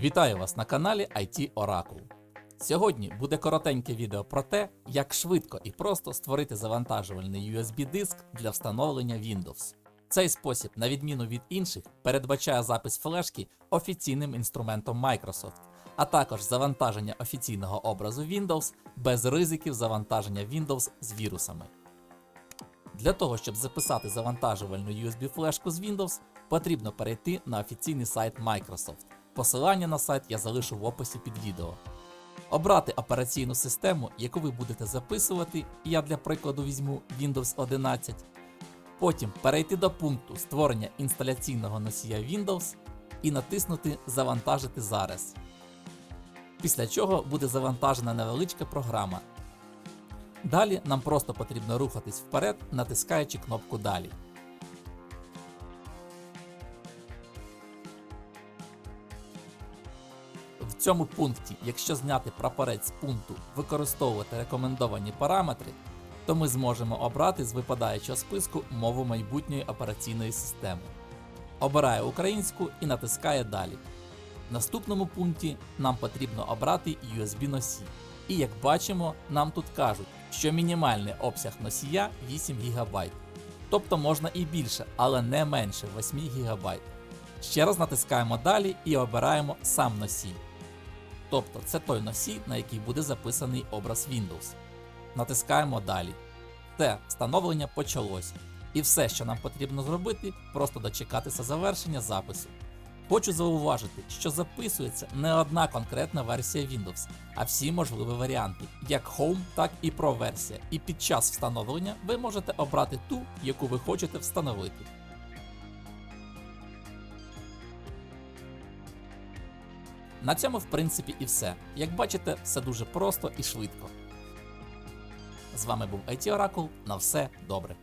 Вітаю вас на каналі IT Oracle. Сьогодні буде коротеньке відео про те, як швидко і просто створити завантажувальний USB-диск для встановлення Windows. Цей спосіб, на відміну від інших, передбачає запис флешки офіційним інструментом Microsoft, а також завантаження офіційного образу Windows без ризиків завантаження Windows з вірусами. Для того, щоб записати завантажувальну USB-флешку з Windows, потрібно перейти на офіційний сайт Microsoft. Посилання на сайт я залишу в описі під відео. Обрати операційну систему, яку ви будете записувати, я для прикладу візьму Windows 11. Потім перейти до пункту створення інсталяційного носія Windows і натиснути Завантажити зараз. Після чого буде завантажена невеличка програма. Далі нам просто потрібно рухатись вперед, натискаючи кнопку Далі. Цьому пункті, якщо зняти прапорець з пункту використовувати рекомендовані параметри, то ми зможемо обрати з випадаючого списку мову майбутньої операційної системи. Обираю українську і натискаю Далі. В наступному пункті нам потрібно обрати USB носій. І як бачимо, нам тут кажуть, що мінімальний обсяг носія 8 ГБ. Тобто можна і більше, але не менше 8 ГБ. Ще раз натискаємо далі і обираємо сам носій. Тобто це той носій, на який буде записаний образ Windows. Натискаємо далі. Все, встановлення почалось. І все, що нам потрібно зробити, просто дочекатися завершення запису. Хочу зауважити, що записується не одна конкретна версія Windows, а всі можливі варіанти, як Home, так і Pro версія. І під час встановлення ви можете обрати ту, яку ви хочете встановити. На цьому, в принципі, і все. Як бачите, все дуже просто і швидко. З вами був IT Oracle. На все добре.